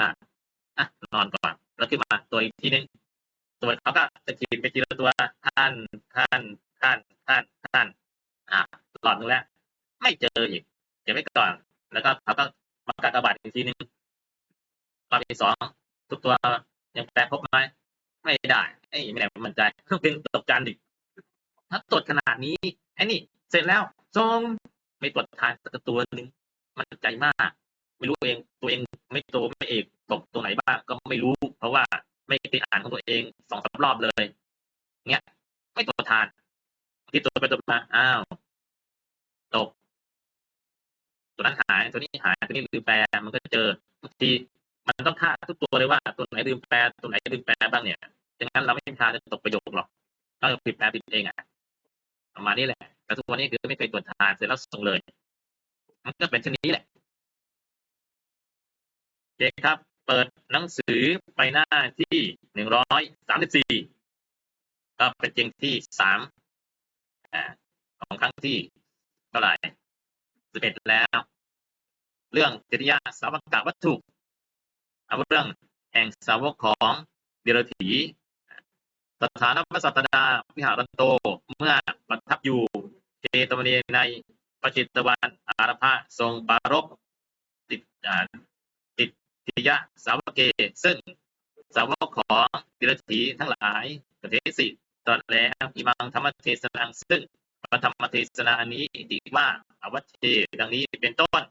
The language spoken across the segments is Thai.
มาอะนอนก่อน แล้วขึ้นมาตัวอีกทีนึงตัวเขาก็จะขีดไปทีละตัวท่านท่านท่านท่านท่านอะหลอดนึงแล้ว ไม่เจออีกเก็บไว้ก่อน แล้วก็เขาก็มากากบาดอีกทีนึงรอบที่สองทุกตัวยังแปลพบไหมไม่ได้ไอ้ไม่ได้มั่นใจเป็นตกจานดิถ้าตรวจขนาดนี้ไอ้นี่ เสร็จแล้วส่งไม่ตรวจทานสักตัวหนึ่งมันใจมาก ไม่รู้เองตัวเอง ไม่โตไม่เอกตกตรงไหนบ้างก็ไม่รู้ เพราะว่าไม่ได้อ่านของตัวเองสองสามรอบเลยเงี้ย ไม่ตรวจทานที่ตัวไปตัวมาอ้าวตกตัวนั้นหายตัวนี้หายตัวนี้ลืมแปลมันก็เจอบางทีมันต้องค่าทุกตัวเลยว่าตัวไหนลืมแปลตัวไหนลืมแปลบ้างเนี่ยดังนั้นเราไม่ทางจะตกประโยคหรอกต้องผิดแปลผิดเองอะประมาณนี้แหละแต่ทุกวันนี้คือไม่เคยตรวจทานเสร็จแล้วส่งเลย มันก็เป็นเช่นนี้แหละ เคครับ เปิดหนังสือไปหน้าที่หนึ่งร้อยสามสิบสี่ก็เป็นเจงที่สามของครั้งที่เท่าไหร่สิบเอ็ดแล้ว เรื่องจริยาสาวกวัตถุเอาเรื่องแห่งสาวกของเดรถีสถานพระสัตดาวิหารโตเมื่อประทับอยู่เจตวนีในปจิตวันอารพะทรงปารภติดอ่าติด ทิยะสาวกเก ซึ่ง สาวกของเดรถีทั้งหลายประเทศิตรัสแล้วอิมังธรรมเทศนังซึ่งพระธรรมเทศนาอันนี้ติว่าอวัชเชดังนี้เป็นต้น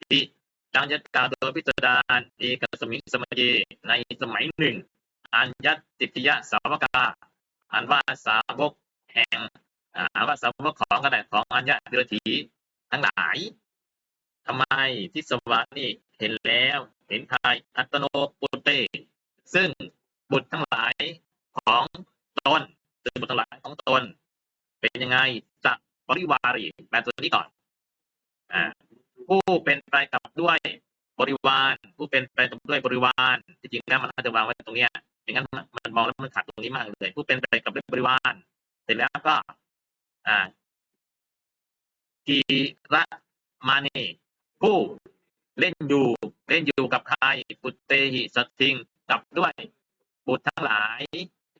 ที่ดังยัตกล่าวโดยพิจารณาเอกสมิงสมัยในสมัยหนึ่งอัญญติติยะสาวกาอันว่าสาวกแห่งอาว่าสาวกของกระดของอัญญเดรถีทั้งหลายทำไมที่สวรรค์นี่ เห็นแล้วเห็นทายอัตโนปุตเต ซึ่งบุตรทั้งหลายของตนซึ่งบุตรทั้งหลายของตน เป็นยังไงจะบริวารีแปลตัวนี้ก่อนอ่าผู้เป็นไปกับด้วยบริวาร ผู้เป็นไปกับด้วยบริวารที่จริงแล้วมันน่าจะวางไว้ตรงเนี้ยอย่างนั้นมันมองแล้วมันขาดตรงนี้มากเลย ผู้เป็นไปกับด้วยบริวารเสร็จแล้วก็ อ่ากีระมานีผู้ เล่นอยู่ เล่นอยู่กับใครปุตเตหิสตทิงกับด้วยบุตรทั้งหลาย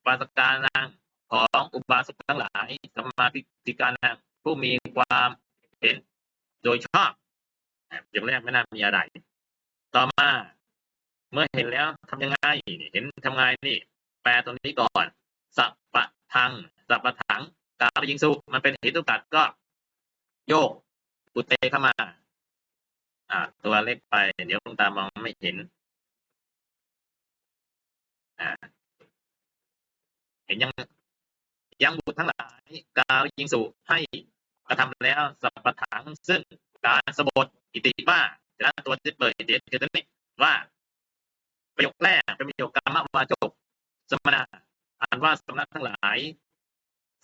ปาสกานังของอุบาสกทั้งหลายสมมาติกานังผู้มีความเห็นโดยชอบอย่างแรกไม่น่ามีอะไร ต่อมา เมื่อเห็นแล้วทำยังไงเห็นทำไงนี่ แปลตัวนี้ก่อน สัพปะทังสัพปะถัง กาลยิงสุมันเป็นเหตุกัดก็ โยกอุตเตเข้ามา อ่า ตัวเล็กไป เดี๋ยวคุณตามองไม่เห็น อ่า เห็นยังยังบุตรทั้งหลายกาลยิงสุให้กระทำแล้วสัพปะถังซึ่งการสบทอิติว่าฉะนั้นตัวที่เปิดอิติคือตัวนี้ว่าประโยคแรกเป็นประโยคกรรมวาจกสมณะอ่านว่าสมณะทั้งหลาย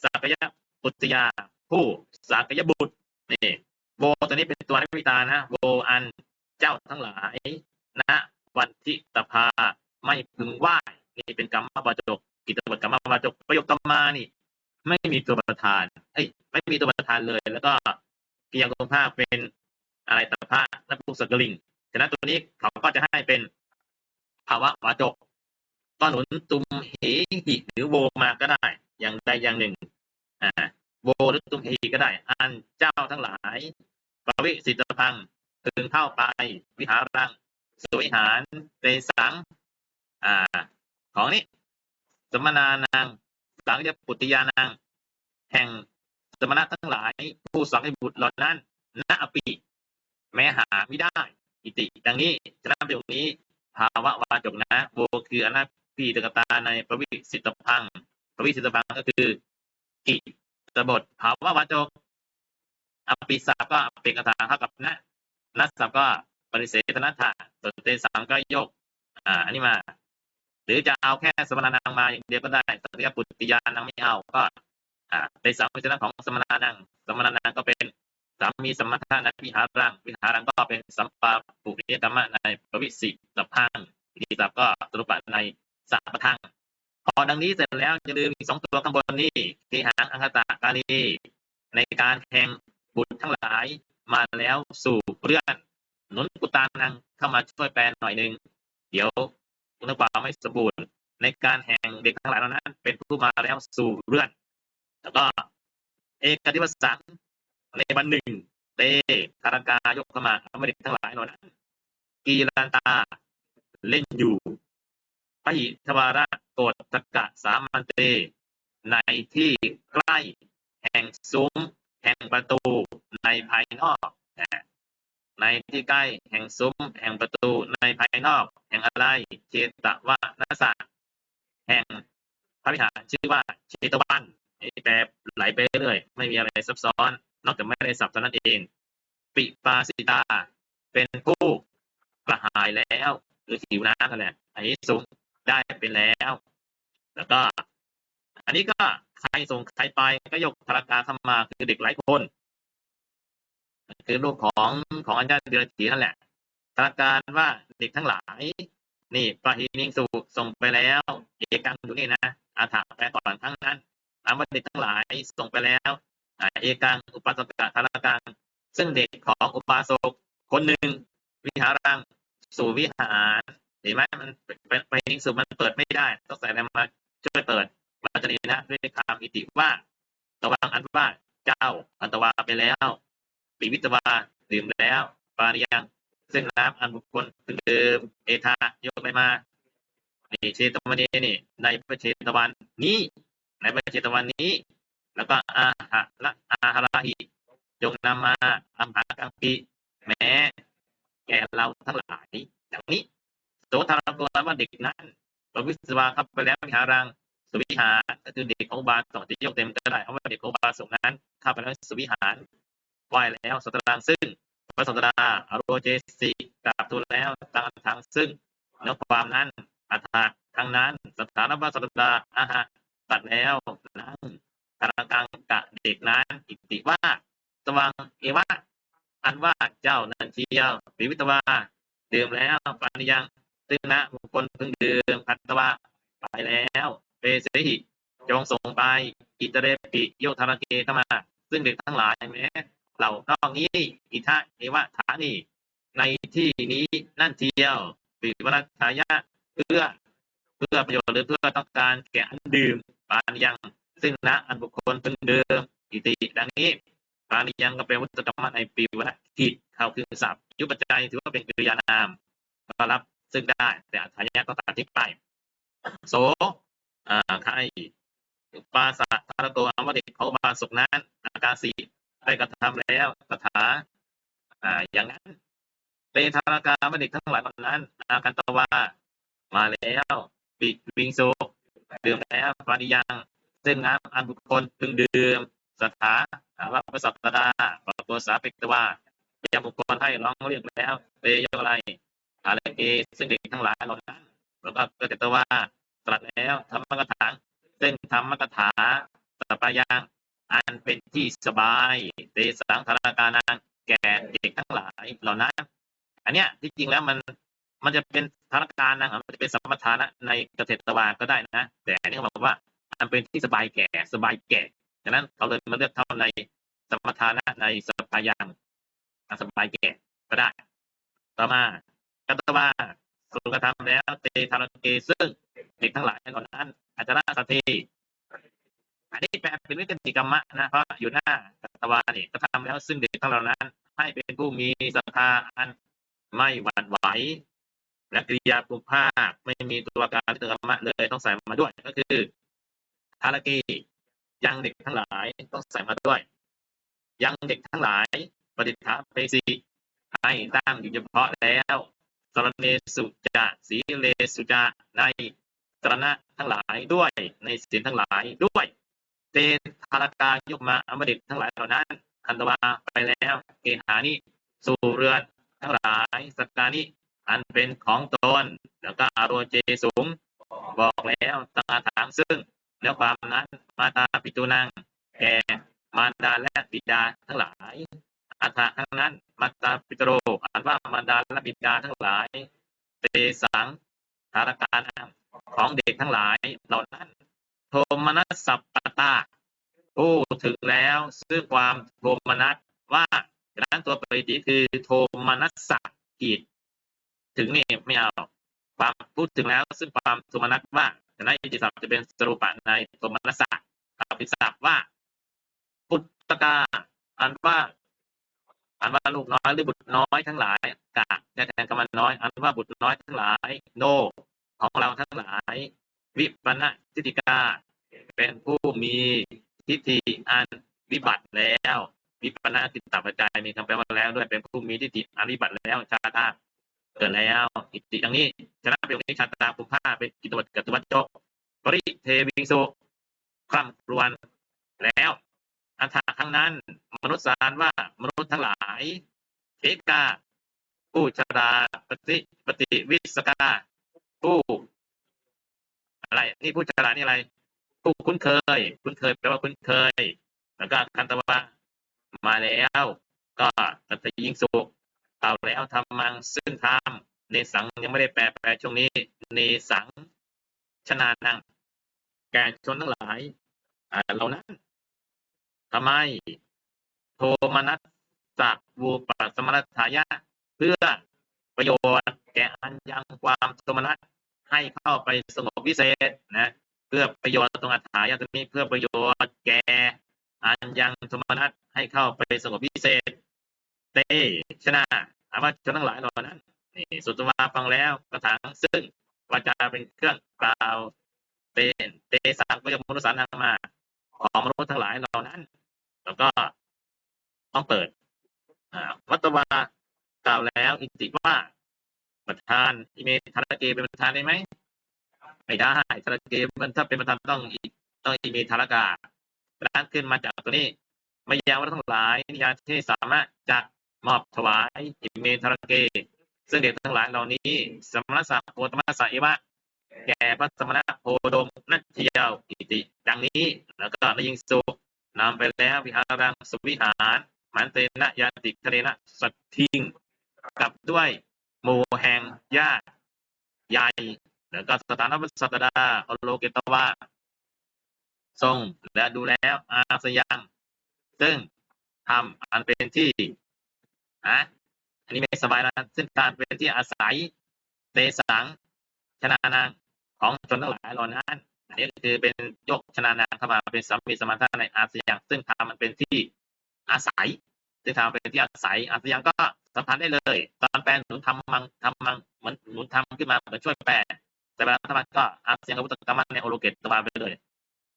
สักยะปุตยาผู้สักยะบุตรนี่ โวตัวนี้เป็นตัวนิวิตานะโวอันเจ้าทั้งหลายณวันทิตภาไม่พึงไหวนี่เป็นกรรมวาจกกิจวัตรกรรมวาจกประโยคต่อมานี่ ไม่มีตัวประธานเอ้ยไม่มีตัวประธานเลย แล้วก็เพียงตัวภาพเป็นอะไรตภาและพวกสกลิงฉะนั้นตัวนี้เขาก็จะให้เป็นภาวะวาจกก็หนุนตุมเหหิหรือโวมาก็ได้ อย่างใดอย่างหนึ่งอ่าโวหรือตุมเหก็ได้ อันเจ้าทั้งหลาย ปวิสิตพังถึงเข้าไป วิหารังสวิหารเตสัง อ่า ของนี้ สมนานางสังยปุติยานางแห่งสมณะทั้งหลายผู้สังให้บุตรเหล่านั้นณอปิแม้หาไม่ได้ อิติ ดังนี้ฉะนั้นประโยคนี้ ภาวะวาจกนะโวคืออนาพีตกตาในปวิสิตพังปวิสิตพังก็คือกิตบทภาวะวาจก อปิสับก็เป็นกระถางเท่ากับนะนัสสับก็ปริเสธนัตถะสเตสังก็ยก อ่า อันนี้มา หรือจะเอาแค่สมณานางมาอย่างเดียวก็ได้สตยปุตติยานังไม่เอาก็ อ่าในสังวิจารของสมณานังสมณานังก็เป็นสามีสมถะในวิหารังวิหารังก็เป็นสัมปาปุริยกรรมในปวิสิตพังทีสับก็สรุปในสัพพังพอดังนี้เสร็จแล้วจะลืมอีกสองตัวข้างบนนี้ทีหังอังคตะกาลีในการแห่ง บุตรทั้งหลายมาแล้วสู่เรื่องหนุนกุตานังเข้ามาช่วยแปลหน่อยหนึ่งเดี๋ยวคุณความไม่สมบูรณ์ในการแห่งเด็กทั้งหลายเหล่านั้น เป็นผู้มาแล้วสู่เรือน แล้วก็เอกทิวสังในวันหนึ่งเตธารกายกเข้ามาอมริตทั้งหลายเหล่านั้นกีรันตาเล่นอยู่พระหิทวาระโกฏตกะสามันเต ในที่ใกล้แห่งซุ้มแห่ง ประตูในภายนอกในที่ใกล้แห่งซุ้มแห่งประตูในภายนอก แห่งอะไรเชตวะนัสสะแห่งพระวิหารชื่อว่าเชตวันนี่แปลไหลไปเรื่อยไม่มีอะไรซับซ้อน นอกจากไม่ได้สับเท่านั้นเอง ปิปาสิตา เป็นผู้กระหายแล้ว หรือหิวน้ำกันแหละอันนี้สูงได้เป็นแล้ว แล้วก็ อันนี้ก็ใครส่งใครไปก็ยกธารกาเข้ามาคือเด็กหลายคนคือลูกของของอาจารย์เดือนถีนั่นแหละธารการว่าเด็กทั้งหลาย นี่ปะหินิงสุส่งไปแล้วเอกังอยู่นี่นะอาถาแปลก่อนทั้งนั้นถามว่าเด็กทั้งหลายส่งไปแล้วเอกังอุปาสกะธารกังซึ่งเด็กของอุปาสกคนหนึ่งวิหารังสู่วิหารเห็นไหมมันไปไปนิงสุมันเปิดไม่ได้ ต้องใส่อะไรมาช่วยเปิด มาจนีนะด้วยคำอิติว่าตวังอันว่าเจ้าอันตวาไปแล้วปิวิตวาดื่มแล้ว ปาริยังซึ่งน้ำอันบุคคลพึงดื่มเอทายกไปมานี่เชตวันนี้นี่ ในพระเชตวันนี้ ในพระเชตวันนี้ แล้วก็อาหะละอาหาราหิจงนำมาอัมหากังปิแม้แก่เราทั้งหลายอย่างนี้โสธารกรว่าเด็กนั้นปวิสวาครับไปแล้ววิหารัง สุวิหารก็คือเด็กของบาสกที่ยกเต็มก็ได้เพราะว่าเด็กของบาสกนั้นเข้าไปแล้วสุวิหารไหวแล้วสัตรังซึ่งพระสัตดาอโรเจสิกราบทูลแล้วตามทางซึ่งเนื้อความนั้นอัตถะทางนั้นสถานพระสัตดาอาหะตัดแล้วนั้นทางกลางกะเด็กนั้นอิติว่าสว่างเอวะอันว่าเจ้านันเชียวปิวิตวาดื่มแล้วปานิยังซึ่งนะบุคคลเพิ่งดื่มพัตวาไปแล้ว เปเสหิจงส่งไปอิตเรปิโยธารเกเข้ามา ซึ่งเด็กทั้งหลายแม้เหล่านอกนี้อิทะเอวะฐานีในที่นี้นั่นเทียวปิวรัชายะเพื่อเพื่อประโยชน์หรือเพื่อต้องการแก่อันดื่มปานิยัง ซึ่งนะอันบุคคลเพิ่งดื่มอิติดังนี้ปานิยังก็เป็นวัตกรรมในปีวะทิเขาคือศัพท์ยุปัจจัยถือว่าเป็นกริยานามก็รับซึ่งได้ แต่อัฏฐายะก็ตัดทิ้งไปโส อ่าใครปาสะทารโตอมวติเขาบาสุกนั้น อาการสี่ได้กระทำแล้วตถาอ่าอย่างนั้นเตธารกามดิทั้งหลายเหล่านั้น อาคันตวามาแล้วปิวิงโซดื่มแล้วปานิยังซึ่งน้ำอันบุคคลพึงดื่มสถาว่าพระสัตตดาปะโกสาปิกตวายังบุคคลให้ร้องเรียกแล้วเตยอะไรอะไรเกซึ่งเด็กทั้งหลายเหล่านั้นแล้วก็เก็จะว่า ตรัสแล้วธรรมกถาซึ่งธรรมกถาสัพยังอันเป็นที่สบายเตสังธารการนางแก่เด็กทั้งหลายเหล่านั้นอันเนี้ยที่จริงแล้วมันมันจะเป็นธารการนะมันจะเป็นสมถานะในเกษตรวาก็ได้นะ แต่อันนี้เขาบอกว่ามันเป็นที่สบายแก่สบายแก่ดังนั้นเขาเลยมาเลือกเท่าในสมถานะในสพยังสบายแก่ก็ได้ ต่อมากัตวา สุกธรรมแล้วเตธารเกซึ่งเด็กทั้งหลายเหล่านั้นอาจารย์สัตถีอันนี้แปลเป็นวิกติกรรมะนะเพราะอยู่หน้ากัตวานี่ก็ทำแล้วซึ่งเด็กทั้งเหล่านั้น ให้เป็นผู้มีศรัทธาอันไม่หวั่นไหวและกิริยาปุภาคไม่มีตัวการวิกติกรรมะเลยต้องใส่มาด้วยก็คือทารกียังเด็กทั้งหลายต้องใส่มาด้วย ยังเด็กทั้งหลายปฏิฐาเปสีให้ตั้งอยู่เฉพาะแล้ว สรเนสุจะสีเลสุจะในสรณะทั้งหลายด้วยในศีลทั้งหลายด้วยเตธารกายกมาอมดิตทั้งหลายเหล่านั้นคันตวาไปแล้วเกหานิสู่เรือนทั้งหลายสกกานิอันเป็นของตนแล้วก็อารเจสูงบอกแล้วตาถามซึ่งเนื้อความนั้นมาตาปิตุนังแก่มารดาและบิดาทั้งหลาย อัฏฐะทั้งนั้นมาตาปิตโรอ่านว่ามารดาและบิดาทั้งหลาย เตสังธารการของเด็กทั้งหลายเหล่านั้น โทมนัสสัปปตาผู้ถึงแล้วซึ่งความโทมนัสว่าดังนั้นตัวปริติคือโทมนัสสกิจถึงนี่ไม่เอาความพูดถึงแล้วซึ่งความโทมนัสว่าคณะอิติศัพท์จะเป็นสรุปะในโทมนัสสะอภิศัพท์ว่า ปุตตกาอันว่า อันว่าลูกน้อยหรือบุตรน้อยทั้งหลายกะจะแทนคำว่าน้อย อันว่าบุตรน้อยทั้งหลาย โน ของเราทั้งหลาย วิปันนทิฏฐิกา เป็นผู้มีทิฏฐิอันวิบัติแล้ววิปันนทิฏฐิปัจจัยมีคำแปลว่าแล้วด้วยเป็นผู้มีทิฏฐิอันวิบัติแล้วชาตาเกิดแล้วอิติดังนี้ชนะเป็นนี้ชาตาภูมิภาเป็นกิตวัตกัตวัตโจกปริเทวิงสุคร่ำครวญแล้วอันถาครั้งนั้น มนุษย์สารว่ามนุษย์ทั้งหลายเทกาผู้ชราปฏิปฏิวิสกาผู้อะไร นี่ผู้ชรานี่อะไรผู้คุ้นเคย คุ้นเคยแปลว่าคุ้นเคย แล้วก็คันตวะมาแล้ว ก็ตัตยิงสุเอาแล้วทำมังซึ่งทำในสังยังไม่ได้แปลแปลช่วงนี้ในสังชนานังแก่ชนทั้งหลายอ่าเหล่านั้นทำไม มนัสสักวูปัสมนัสถายะ เพื่อประโยชน์แก่อันยังความโทมนัสให้เข้าไปสงบวิเศษนะเพื่อประโยชน์ตรงอัฏฐายะตรงนี้เพื่อประโยชน์แก่อันยังโทมนัสให้เข้าไปสงบวิเศษเตชนะอาว่าชนทั้งหลายเหล่านั้นนี่สุตวาฟังแล้วกระถางซึ่งวาจาเป็นเครื่องกล่าวเตเตสังก็จะมนุษย์สารนางมาของมนุษย์ทั้งหลายเหล่านั้น แล้วก็ ต้องเปิดวัตวากล่าวแล้วอิติว่าประธานอิเมธารเกเป็นประธานได้ไหมไม่ได้ธารเกมันถ้าเป็นประธานต้องต้องอิเมธารการ้านขึ้นมาจากตัวนี้ไม่ยาวทั้งหลายนิยาที่สามารถจะมอบถวายอิเมธารเก ซึ่งเด็กทั้งหลายเหล่านี้ สมณสัพโพธรรมสัยวะแก่พระสมณะโพดมนัทเทียวอิติ ดังนี้แล้วก็นยิงสุนำไปแล้ววิหารังสุวิหาร มันเตนะยาติทะเลนะสัตทิงกับด้วยหมู่แห่งญาใหญ่แล้วก็สถานวัสตดาอโลเกตวาทรงและดูแล้วอาสยัง ซึ่งทำอันเป็นที่อะอันนี้ไม่สบายนะซึ่งการเป็นที่อาศัยเตสังชนะนางของชนทั้งหลายหล่านั้นอันนี้คือเป็นยกชนะนางเข้ามาเป็นสามีสมานทาในอาสยัง ซึ่งทำมันเป็นที่ อาศัยซึ่งทำเป็นที่อาศัยอาสยังก็สัมพันธ์ได้เลย ตอนแปลหนุนทำมังทำมังเหมือนหนุนทำขึ้นมาเหมือนช่วยแปลแต่เวลาทำมันก็อาสยังกับพุทธกรรมในโอโลเกตตวาไปเลย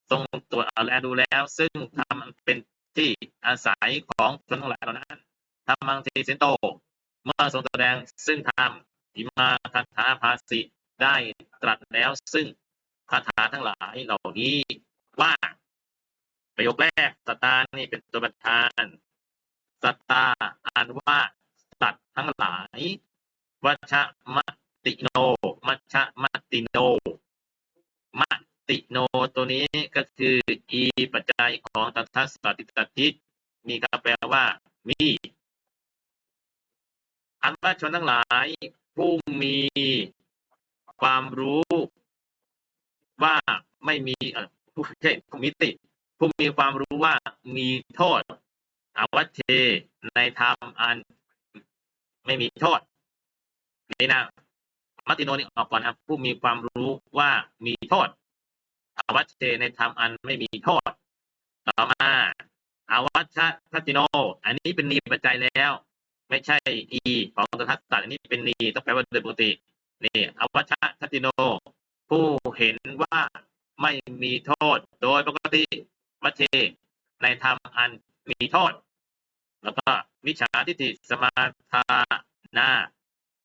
ทรงตัวจเอาแลดูแล้ว ซึ่งทำเป็นที่อาศัยของชนทั้งหลายเหล่านั้นทำมังทีเซนโต เมื่อทรงแสดงซึ่งทำอิมาคันธาภาสิได้ตรัสแล้วซึ่งคาถาทั้งหลายเหล่านี้ว่า ประโยคแรกสตานี่เป็นตัวประธานสตาอ่านว่าสัตว์ทั้งหลายวัชมติโนมัชมติโนมติโนตัวนี้ก็คืออีปัจจัยของตัทธสติตติมีคำแปลว่า มีอันว่าชนทั้งหลาย ผู้มีความรู้ว่าไม่มีเออผู้ใช่ผู้มิติ ผู้มีความรู้ว่ามีโทษ อวัชเชในธรรมอันไม่มีโทษนี่นะมัตติโนนี่ออกก่อนนะผู้มีความรู้ว่ามีโทษ อวัชเชในธรรมอันไม่มีโทษ ต่อมาอาวัชทัติโน อันนี้เป็นนีปัจจัยแล้ว ไม่ใช่อีของตัทัศน์อันนี้เป็นนีต้องแปลว่าโดยปกตินี่อวัชทัติโน ผู้เห็นว่าไม่มีโทษ โดยปกติ มัชเช ในธรรมอันมีโทษ แล้วก็มิจฉาทิฏฐิสมาทานา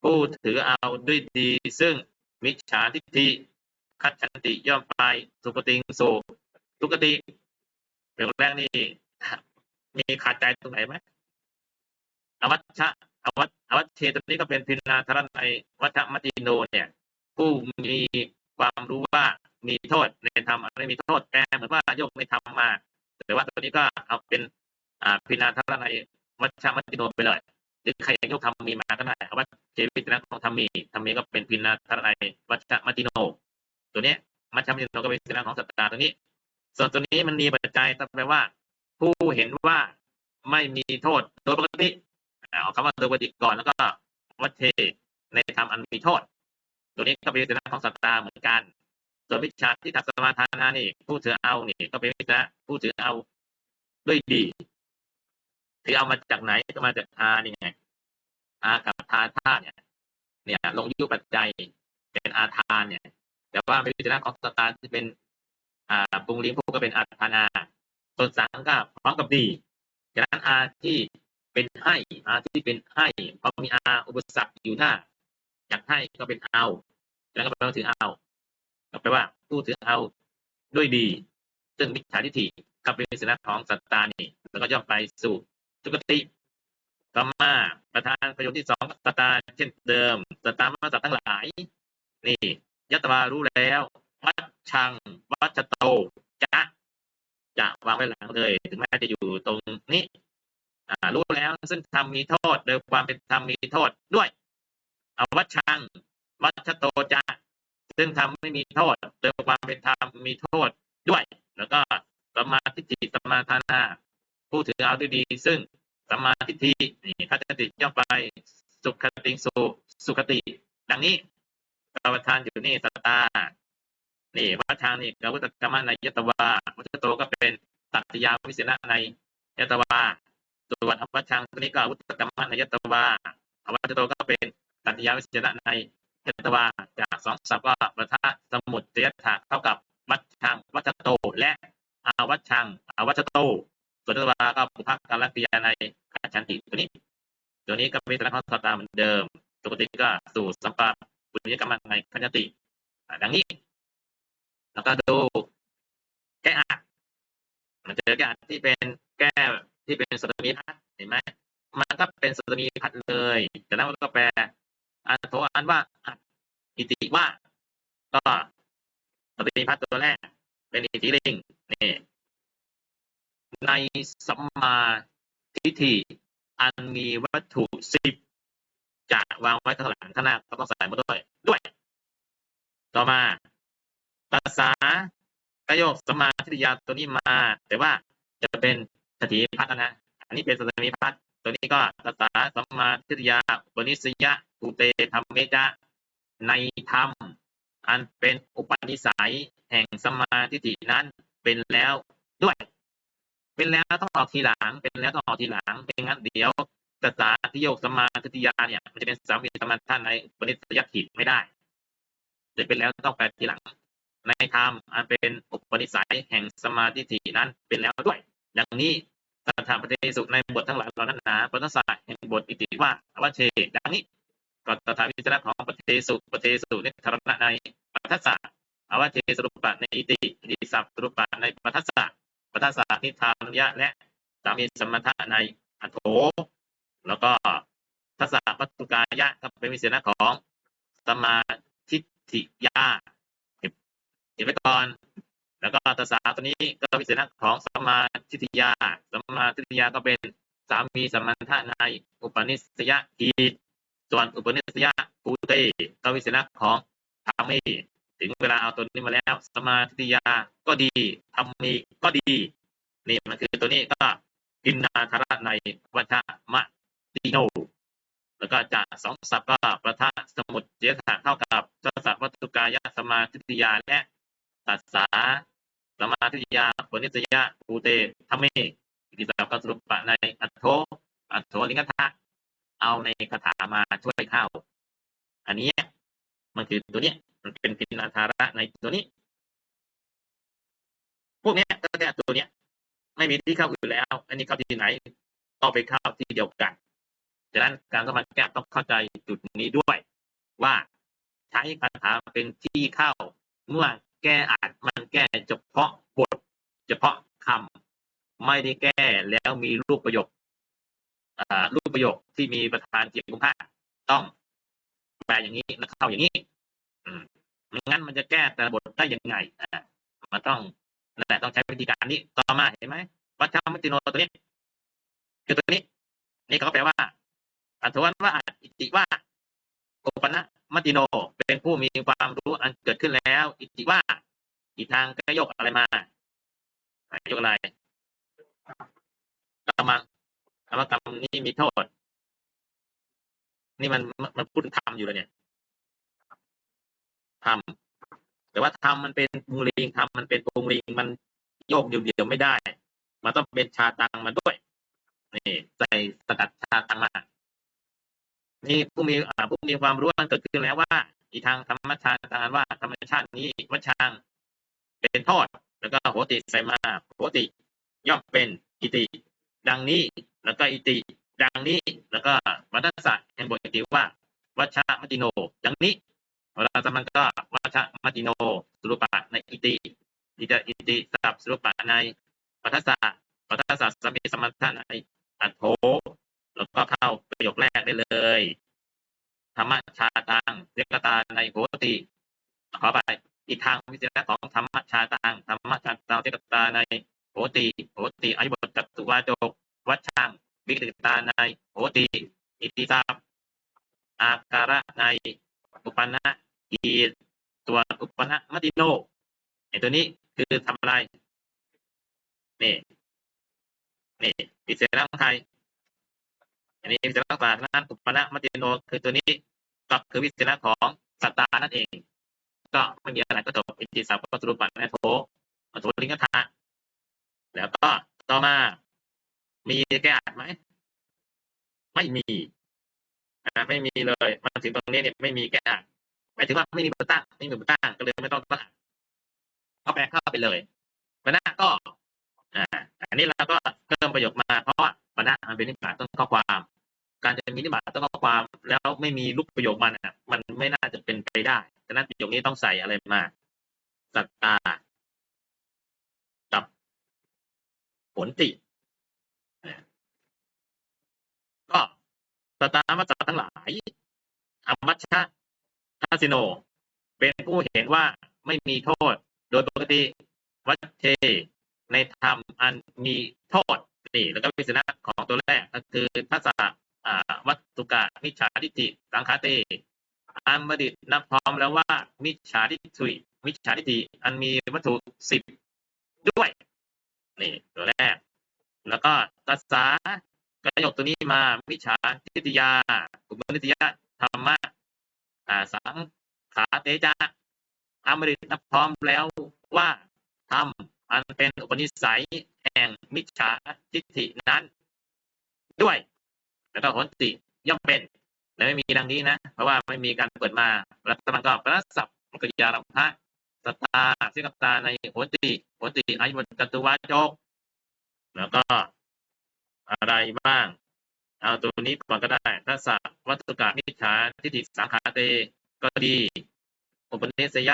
ผู้ถือเอาด้วยดี ซึ่งมิจฉาทิฏฐิคัจฉันติย่อมไปสุคติงโสทุกติเป็นแรกนี่มีขาดใจตรงไหนไหมอวัชชะอวัชอวัชเชตรงนี้ก็เป็นพินาธรในวัชมัติโนเนี่ย ผู้มีความรู้ว่า มีโทษในธรรมไม่มีโทษแปลเหมือนว่าโยกในธรรมมา แต่ว่าตัวนี้ก็เอาเป็นอ่าพินาธรในวัชมัติโนไปเลยหรือใครอยากยกธรรมมีมาก็ได้เอาว่าเจวิตนะของธรรมมีธรรมมีก็เป็นพินาธรในวัชมัติโน ตัวนี้มัชฌิมโนก็เป็นพินาของสัตตาตัวนี้ ส่วนตัวนี้มันมีปัจจัยตั้งแปลว่า ผู้เห็นว่าไม่มีโทษโดยปกติเอาคำว่าโดยปกติก่อนแล้วก็วัชเชในธรรมอันมีโทษ ตัวนี้ก็เป็นวิจาของสัตตาเหมือนกัน ส่วนวิชาที่ทัสมาทานานี่ ผู้ถือเอานี่ก็เป็นวิจาผู้ถือเอาด้วยดีถือเอามาจากไหนก็มาจากทานี่ไงอากับทาท่าเนี่ย เนี่ย ลงยุปัจจัยเป็นอาทานเนี่ย แต่ว่าเป็นวิจารณของสัตตาที่เป็น อ่าปรุงลิ้งผู้ก็เป็นอาทานาส่วนสังก็พร้อมกับดีฉะนั้นอาที่เป็นให้อาที่เป็นให้พอมีอาอุปสรรคอยู่หน้าอยากให้ก็เป็นเอา แล้วก็แปลว่าถือเอา แปลว่าผู้ถือเอาด้วยดี ซึ่งมิจฉาทิฏฐิก็เป็นสินของสัตตานี่แล้วก็ย่อมไปสู่สุคติต่อมาประธานประโยคที่สองสัตตาเช่นเดิมสัตตามาสัตทั้งหลาย นี่ยัตวารู้แล้ววัดชังวัชโตจะจะวางไว้หลังเลย ถึงแม้จะอยู่ตรงนี้รู้แล้วซึ่งทำมีโทษ โดยความเป็นธรรมมีโทษด้วยเอาวัดชัง วัชโตจะ ซึ่งทำไม่มีโทษโดยความเป็นธรรมมีโทษด้วย แล้วก็สมมาทิฏฐิสมมาทานาผู้ถือเอาด้วยดี ซึ่งสมมาทิฏฐินี่พัฒติย่อมไปสุขติสุสุขติ ดังนี้กรรมฐานอยู่นี่สตานี่วัฏทางนี่กวุตกรรมในยตวาวัตโตก็เป็นตัตยาวิเศษในยตวาส่วนอวัชชังตัวนี้ก็วุตกรรมในยตวาอวัชโตก็เป็นตัตยาวิเศษใน ยตวาจากสองสัพว่าประทะสมุทเตยถาเท่ากับวัชชังวัชโต และอาวัชชังอาวัชโต ส่วนยตวาก็ปุพกาลกิยาในกัจฉันติตัวนี้ ตัวนี้ก็เป็นสารพัดตามเหมือนเดิมปกติก็สู่สัมปะปุญญกรรมในขันติดังนี้ แล้วก็ดูแก้อัดมันจะแก้อัดที่เป็นแก้ที่เป็นสตมีพัดเห็นไหมมันก็เป็นสตมีพัดเลย แต่นั้นก็แปล อันโทอันว่าอัดอิติว่า ก็สตมีพัดตัวแรก เป็นอิติลิงนี่ในสัมมาทิฏฐิอันมีวัตถุสิบจะวางไว้ข้างหลังข้างหน้าก็ต้องใส่มาด้วยด้วย ต่อมาภาษาประโยคสมาธิยาตัวนี้มา แต่ว่าจะเป็นสถิพัฒนะ อันนี้เป็นสถิพัฒตัวนี้ก็ภาษาสมาธิยาปนิสยะ อุเตธรรมเมจะในธรรม อันเป็นอุปนิสัยแห่งสมาธินั้นเป็นแล้วด้วย เป็นแล้วต้องออกทีหลัง เป็นแล้วต้องออกทีหลังเป็นงั้นเดี๋ยวภาษาที่โยกสมาธิยาเนี่ยมันจะเป็นสามีสมาท่านในปณิสยถิไม่ได้จะเป็นแล้วต้องแปลทีหลัง ในธรรมอันเป็นอุปนิสัยแห่งสมาธินั้นเป็นแล้วด้วยอย่างนี้สถาปฏิสุในบททั้งหลายเหล่านั้นหนาปฐศาสตร์แห่งบทอิติว่าว่าเชดังนี้ ก็สถาวิจารณของปฏิสุปฏิสุในธรณะในปัทศาสตร์อวเชสรุปะในอิติอิติสัพสรุปะในปัทศาสตร์ปัทศาสตร์นิทานยะและสามีสมถะในอโถแล้วก็ทัศนปัตตุกายะก็เป็นวิเศษของสมาทิฏฐิยาเห็นไปก่อน แล้วก็ตัสสาตัวนี้ก็วิเศษของสมาทิฏฐิยาสมาทิฏฐิยาก็เป็นสามีสมันทะในอุปนิสยอี ส่วนอุปนิสยภูเตก็วิเศษของธรรมีถึงเวลาเอาตัวนี้มาแล้ว สมาธิยาก็ดีธรรมีก็ดี นี่มันคือตัวนี้ก็กินนาธาระในวัชมะติโนแล้วก็จะสองสัพก็ประทะสมุดเจตเท่ากับสัสัพวัตถุกายสมาธิยาและตัสสาสมาธิยาปนิสยะภูเตธรรมเมอิสัพก็สรุปในอัตโธอัตโธลิงคทะ เอาในคาถามาช่วยเข้า อันนี้มันคือตัวนี้มันเป็นพินาธาระในตัวนี้ พวกนี้ก็แค่ตัวเนี้ย ไม่มีที่เข้าอื่นแล้ว อันนี้เข้าที่ไหนก็ไปเข้าที่เดียวกันฉะนั้นการสมาแก้ต้องเข้าใจจุดนี้ด้วย ว่าใช้คาถาเป็นที่เข้า เมื่อแก้อาจมันแก้เฉพาะบท เฉพาะคำไม่ได้แก้แล้วมีรูปประโยค รูปประโยคที่มีประธานเจียงภาต้องแปลอย่างนี้แล้วเข้าอย่างนี้อืมงั้นมันจะแก้แต่บทได้ยังไงอ่ามันต้องนั่นแหละต้องใช้วิธีการนี้ต่อมาเห็นไหมวัชมติโนตัวนี้คือตัวนี้ นี่เขาแปลว่าอัตวันว่าอิติว่าโอปนะมติโนเป็นผู้มีความรู้อันเกิดขึ้นแล้ว อิติว่าอีทางก็ยกอะไรมายกอะไรกรรม กรรมกรรมนี้มีโทษ นี่มันมันพูดธรรมอยู่เลยเนี่ยทำแต่ว่าทำมันเป็นปุงลิงทำมันเป็นปุงลิงมันโยกเดี่ยวๆไม่ได้ มันต้องเป็นชาตังมาด้วยนี่ใส่สกัดชาตังมานี่ผู้มีผู้มีความรู้มันเกิดขึ้นแล้วว่า อีทางธรรมชาติทางว่าธรรมชาตินี้วัชางเป็นโทษแล้วก็โหติใส่มาโหติย่อมเป็นอิติ ดังนี้ แล้วก็อิติ ดังนี้ แล้วก็วัฏศาสตร์แห่งบทอิติว่าวัชมติโน ดังนี้เวลาสมันก็วัชมติโนสรุปะในอิติอิติอิติสับสรุปะในวัฏศาสตร์วัฏศาสตร์สมิสมถะในอัตโธแล้วก็เข้าประโยคแรกได้เลยธรรมชาตังเรียกตาในโหติขอไปอีกทางวิจารณ์ของธรรมชาตังธรรมชาตังเรียกตาในโหติโหติอายุบทจัตุวาจก วัชชังวิกฤตาในโหติอิติสามอาการะในอุปนะอีตัวอุปนะมติโนไอตัวนี้คือทำอะไรนี่นี่วิเศษของไทยอันนี้วิเศษศาสตร์นั้นอุปนะมติโนคือตัวนี้ก็คือวิเศษของสัตตานั่นเอง ก็ไม่มีอะไรก็จบอินทิสัพพสรุปันในโถอโถลิงกธาแล้วก็ต่อมา มีแก้อัดไหม ไม่มีอ่าไม่มีเลยมาถึงตรงนี้เนี่ยไม่มีแก้อัดหมายถึงว่าไม่มีบทตั้งไม่มีบทตั้งก็เลยไม่ต้องตั้งก็แปลเข้าไปเลยปณะก็อ่าอันนี้เราก็เพิ่มประโยคมาเพราะว่าปณะมันเป็นนิบาตต้นข้อความ การจะมีนิบาตต้นข้อความแล้วไม่มีรูปประโยคมันอะมันไม่น่าจะเป็นไปได้ฉะนั้นประโยคนี้ต้องใส่อะไรมาสัตตากับผลติ ก็ สตามัสสะทั้งหลายอมัชชะทัสิโน เป็นผู้เห็นว่าไม่มีโทษ โดยปกติวัชเชในธรรมอันมีโทษนี่แล้วก็วิสนะของตัวแรกก็คือทัศะอ่าวัตถุกะมิจฉาทิฏฐิสังคาเตอันบดิตนับพร้อมแล้วว่า มิจฉาทิฏฐิมิจฉาทิฏฐิอันมีวัตถุสิบด้วยนี่ตัวแรก แล้วก็ตัสสา ก็ยกตัวนี้มามิจฉาทิฏฐิยาอุปนิสยธรรมะสังขาเตจาอันบดิตนับพร้อมแล้วว่าธรรมอันเป็นอุปนิสัยแห่งมิจฉาทิฏฐินั้น ด้วย แล้วก็ผลติย่อมเป็นและไม่มีดังนี้นะ เพราะว่าไม่มีการเปิดมารัฐมันก็ประสับกริยาลัมพะสตาสิกตาในโหติโหติอายุบจตุวาจก แล้วก็ อะไรบ้าง เอาตัวนี้ก่อนก็ได้ทัศวัตถุกะมิจฉาทิฏฐิสังขาเตก็ดี อุปนิสย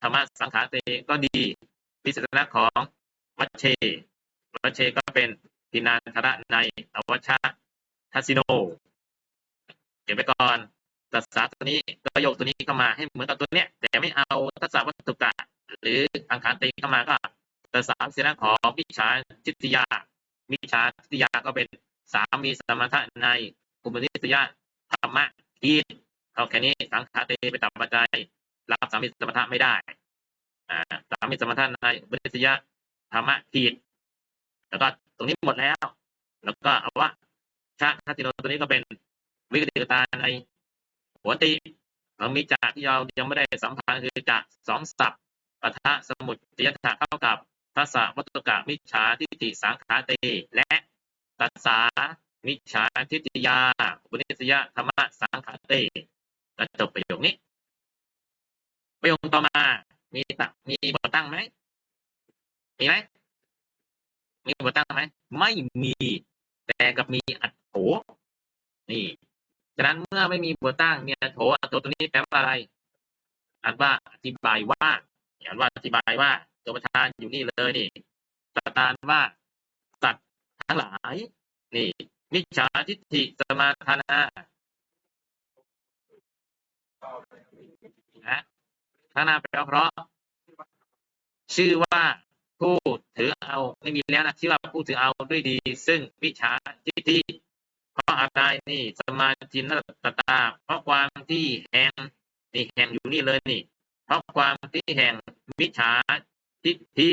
ธรรมะสังขาเตก็ดีพิสณะของวัชเชวัชเชก็เป็นทินานทระในอวัชะทัสิโนเก็บไปก่อนตัสสะตัวนี้ก็โยกตัวนี้เข้ามาให้เหมือนกับตัวเนี้ย แต่ไม่เอาทัศสะวัตถุกะ หรืออังคารตีเข้ามาก็ตัสสะพิสณะของมิจฉาทิฏฐิยา มิจฉาทิฏฐิยาก็เป็นสามีสมถะในอุปนิสยธรรมะทีเอาแค่นี้สังขารเตไปตับปัจจัยรับสามีสมถะไม่ได้อ่าสามีสมถะในอุปนิสยธรรมะทีแล้วก็ตรงนี้หมดแล้ว แล้วก็เอาว่าชาติทัติโนตัวนี้ก็เป็นวิกฤตตาในหัวตีเรามีจากที่เรายังไม่ได้สัมพันธ์คือจากสองศัพท์ปะทะสมุทยถะเท่ากับ ทัศสะวัตกะมิจฉาทิฏฐิสังขาเต และตัสสามิจฉาทิฏฐิยาอุปนิสยธรรมะสังขาเตก็จบประโยคนี้ ประโยคต่อมา มีตัมีบทตั้งไหมมีไหมมีบทตั้งไหมไม่มี แต่กับมีอัดโถนี่ฉะนั้นเมื่อไม่มีบทตั้งมีอัดโถอัดโถตัวนี้แปลว่าอะไรอ่านว่าอธิบายว่าอ่านว่าอธิบายว่า ตัวประธานอยู่นี่เลยนี่ตตานว่าสัตว์ทั้งหลาย นี่มิจฉาทิฏฐิสมาทานานะทานาแปลว่าเพราะ ชื่อว่าผู้ถือเอาไม่มีแล้วนะชื่อว่าผู้ถือเอาด้วยดี ซึ่งวิชาทิฏฐิเพราะอะไรนี่ สมาจินตตา เพราะความที่แห่งนี่แห่งอยู่นี่เลยนี่ เพราะความที่แห่งวิชา ทิฏฐิ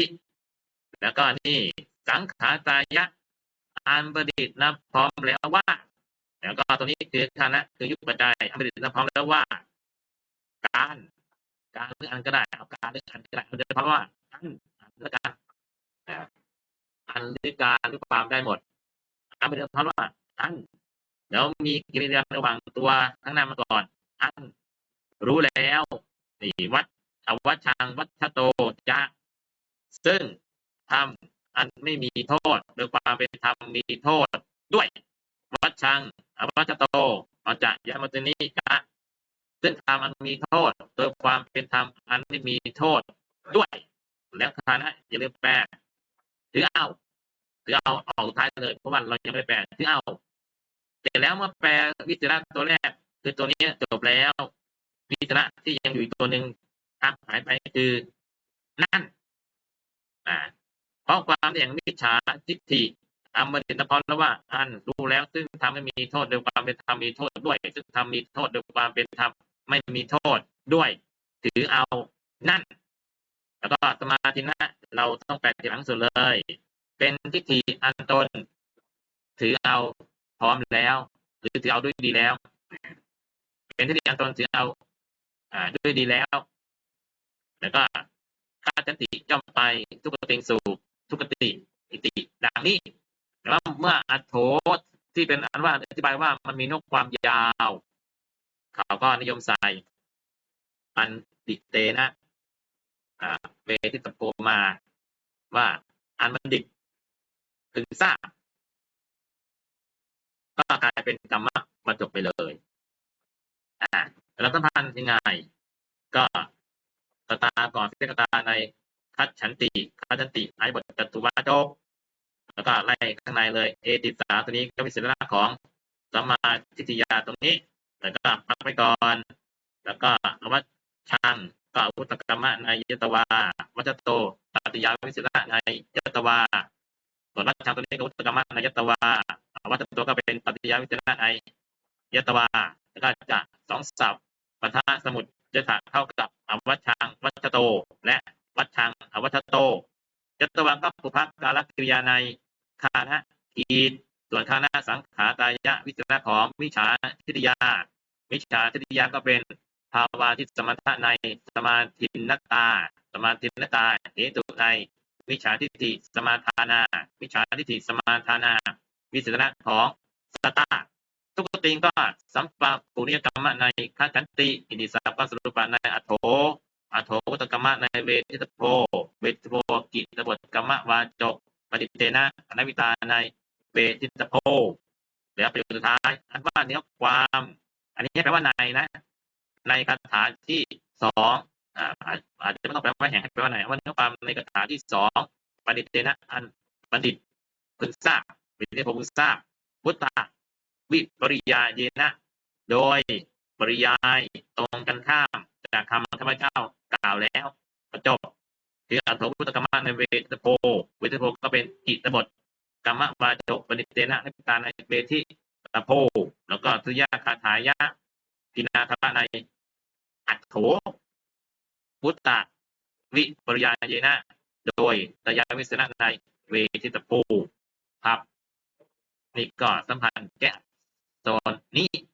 แล้วก็นี่สังขาตายะอันประดิษฐ์นับพร้อมแล้วว่า แล้วก็ตัวนี้คือฐานะคือยุคปัจจัยอันประดิษฐ์นับพร้อมแล้วว่า การการหรืออันก็ได้เอาการหรืออันก็ได้มันจะเพราะว่าอันอันและการอันหรือการหรือความได้หมดอันเป็นเพราะว่าอันแล้วมีกิริยาระหว่างตัวข้งหน้ามาก่อน อัน รู้แล้วนี่วัดอวัชชังวัชโตจะ ซึ่งทำอันไม่มีโทษโดยความเป็นธรรมมีโทษด้วย วัชชังอวัชโตอาจะยามตนิกะซึ่งธรรมอันมีโทษโดยความเป็นธรรมอันไม่มีโทษด้วย แล้วคานะอย่าลืมแปลถือเอาถือเอาออกท้ายเลยเพราะว่าเรายังไม่แปลถือเอาแต่แล้วเมื่อแปลวิจารณ์ตัวแรก คือตัวนี้จบแล้ววิจารณ์ที่ยังอยู่อีกตัวหนึ่งหามหายไปคือนั่น เพราะความอย่างมิจฉาทิฏฐิอมริตพรแล้วว่าอันรู้แล้วซึ่งทำให้มีโทษโดยความเป็นธรรมมีโทษด้วย ซึ่งทำมีโทษโดยความเป็นธรรมไม่มีโทษด้วย ถือเอานั่น แล้วก็สมาธินะเราต้องแปลทีหลังสุดเลย เป็นทิฏฐิอันตน ถือเอาพร้อมแล้ว หรือถือเอาด้วยดีแล้ว เป็นทิฏฐิอันตนถือเอา อ่าด้วยดีแล้ว แล้วก็ ข้าจันติย่อมไปทุกติงสู่ทุกติอิติดังนี้แต่ว่าเมื่ออัตโถที่เป็นอันว่าอธิบายว่ามันมีนกความยาวเขาก็นิยมใส่ปันติเตนะอ่าเวทิตโพมาว่าอันบัณฑิตถึงทราบก็กลายเป็นกรรมะมาจบไปเลยอ่าแล้วสัมพันธ์ยังไง ก็ ตาก่อนเรียกตาในคัดฉันติคัดฉันติไอ้บทจตุวาโจกแล้วก็ไล่ข้างในเลยเอติสาตัวนี้ก็เป็นสัญลักษณ์ของสัมมาทิฏฐิยาตรงนี้ แล้วก็พักไปก่อน แล้วก็อวัชชังก็อาวุตกรรมะในยตวาวัจโตตติยาวิสิระในยตวาส่วนวัชชังตัวนี้ก็อุตกรรมะในยตวาวัจโตก็เป็นตติยาวิสิระในยตวาแล้วก็จะสองศัพท์ปทะสมุด จะถาเท่ากับอวัชชังวัชโต และวัชชังอวัชโตยตวาก็ปุพักการกิริยาในคานะทีส่วนคานะสังขาตายะวิจารของวิชาทิฏยาวิชาทิฏยาก็เป็นภาวาที่สมถะในสมาธินตา สมาธินตาเหตุในวิชาทิฏฐิสมาทานา วิชาทิฏฐิสมาทานา วิจารของสตา ทุกติงก็สัมปะปุริยกรรมะในขันติอินิสัพพสรุปะในอัโถอัโถกุตกรรมะในเวทิตโพเวทิตโพกิตบทกรรมะวาจกปฏิเตนะอนวิตาในเวทิตโพแล้วประโยคสุดท้ายอันว่าเนื้อความ อันนี้แปลว่าในนะ ในคาถาที่สองอาจอาจจะไม่ต้องแปลว่าแห่งให้แปลว่าไหนว่าเนื้อความในคาถาที่สองปฏิเตนะอันบัณฑิตพึงทราบวิเทพพึงทราบพุทธะ วิปริยายเยนะ โดยปริยายตรงกันข้ามจากคำข้าพเจ้ากล่าวแล้วก็จบคืออัตถพุทธกรรมะในเวทโพเวทโพก็เป็นกิตบทกรรมวาจกปณิเตนะในตาในเวทิตโพแล้วก็ทุยาคาถายะกินาคาในอัตโถพุทธะวิปริยายเยนะ โดยตยาวิสนะในเวทิตโพครับนี่ก็สัมพันธ์ に